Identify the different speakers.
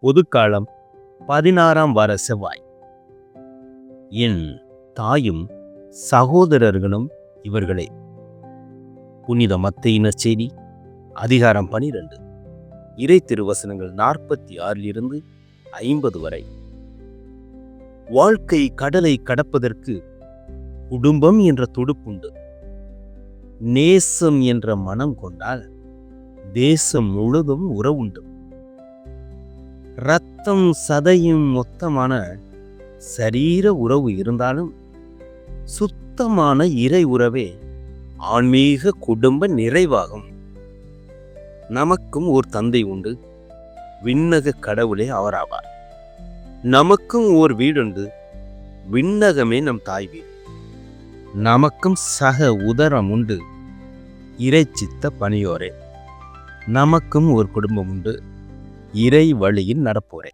Speaker 1: பொதுக்காலம் பதினாறாம் வார செவ்வாய். என் தாயும் சகோதரர்களும் இவர்களே. புனித மத்தையினர் செய்தி அதிகாரம் பனிரெண்டு. இறை திருவசனங்கள் நாற்பத்தி ஆறிலிருந்து ஐம்பது வரை. வாழ்க்கை கடலை கடப்பதற்கு குடும்பம் என்ற துடுப்புண்டு. நேசம் என்ற மனம் கொண்டால் தேசம் முழுதும் உறவுண்டு. ரத்தம் சதையும் மொத்தமான சரீர உறவு இருந்தாலும் சுத்தமான இறை உறவே ஆன்மீக குடும்ப நிறைவாகும். நமக்கும் ஓர் தந்தை உண்டு. விண்ணக கடவுளே அவராவார். நமக்கும் ஓர் வீடுண்டு. விண்ணகமே நம் தாய் வீடு நமக்கும் சக உதரம் உண்டு. இறைச்சித்த பணியோரே. நமக்கும் ஒரு குடும்பம் உண்டு. இறை வழியில் நடப்போரே.